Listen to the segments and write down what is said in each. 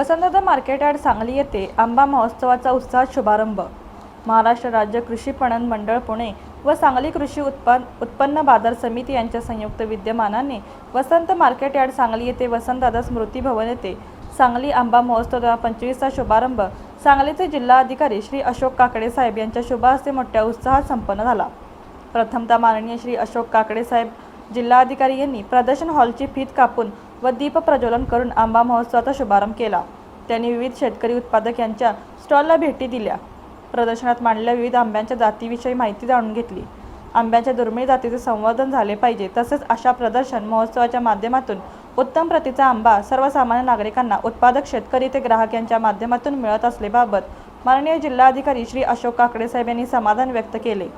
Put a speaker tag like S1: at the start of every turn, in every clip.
S1: Vasantdada market yard Sangli येथे आंबा महोत्सवाचा उत्साहात शुभारंभ. महाराष्ट्र राज्य कृषी पणन मंडळ पुणे व सांगली कृषी उत्पन्न उत्पन्न बाजार समिती यांच्या संयुक्त विद्यमानाने वसंत मार्केट यार्ड सांगली येथे वसंतदादा स्मृती भवन येथे सांगली आंबा महोत्सव दोन हजार पंचवीसचा शुभारंभ. सांगलीचे जिल्हाधिकारी श्री अशोक काकडे साहेब यांच्या शुभ हस्ते मोठ्या उत्साहात संपन्न झाला. प्रथमतः माननीय श्री अशोक काकडे साहेब जिल्हाधिकारी यांनी प्रदर्शन हॉलची फीत कापून व दीप प्रज्वलन करून आंबा महोत्सवाचा शुभारंभ केला. त्यांनी विविध शेतकरी उत्पादक यांच्या स्टॉलला भेटी दिल्या. प्रदर्शनात मांडलेल्या विविध आंब्यांच्या जातीविषयी माहिती जाणून घेतली. आंब्याच्या दुर्मिळ जातीचे संवर्धन झाले पाहिजे तसेच अशा प्रदर्शन महोत्सवाच्या माध्यमातून उत्तम प्रतीचा आंबा सर्वसामान्य नागरिकांना उत्पादक शेतकरी ते ग्राहक यांच्या माध्यमातून मिळत असल्याबाबत माननीय जिल्हाधिकारी श्री अशोक काकडे साहेब यांनी समाधान व्यक्त केले.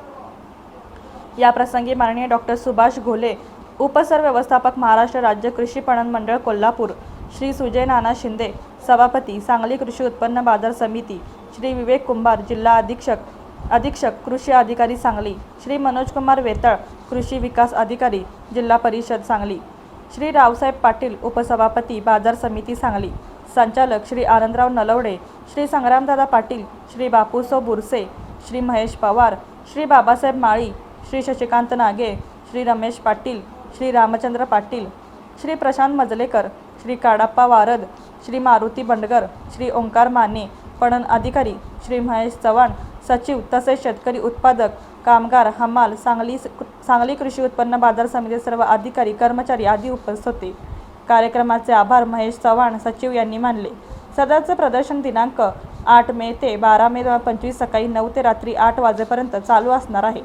S1: या प्रसंगी माननीय डॉक्टर सुभाष घोले उपसर व्यवस्थापक महाराष्ट्र राज्य कृषी पणन मंडळ कोल्हापूर श्री सुजय नाना शिंदे सभापती सांगली कृषी उत्पन्न बाजार समिती श्री विवेक कुंभार जिल्हा अधीक्षक अधीक्षक कृषी अधिकारी सांगली श्री मनोजकुमार वेतळ कृषी विकास अधिकारी जिल्हा परिषद सांगली श्री रावसाहेब पाटील उपसभापती बाजार समिती सांगली संचालक श्री आनंदराव नलवडे श्री संग्रामदादा पाटील श्री बापूसो बुरसे श्री महेश पवार श्री बाबासाहेब माळी श्री शशिकांत नागे श्री रमेश पाटील श्री रामचंद्र पाटील श्री प्रशांत मजलेकर श्री काडाप्पा वारद श्री मारुती बंडगर श्री ओंकार माने पणन अधिकारी श्री महेश चव्हाण सचिव तसेच शेतकरी उत्पादक कामगार हमाल सांगली सांगली कृषी उत्पन्न बाजार समिती सर्व अधिकारी कर्मचारी आदी उपस्थित होते. कार्यक्रमाचे आभार महेश चव्हाण सचिव यांनी मानले. सदरचं प्रदर्शन दिनांक आठ मे ते बारा मे पंचवीस सकाळी नऊ ते रात्री आठ वाजेपर्यंत चालू असणार आहे.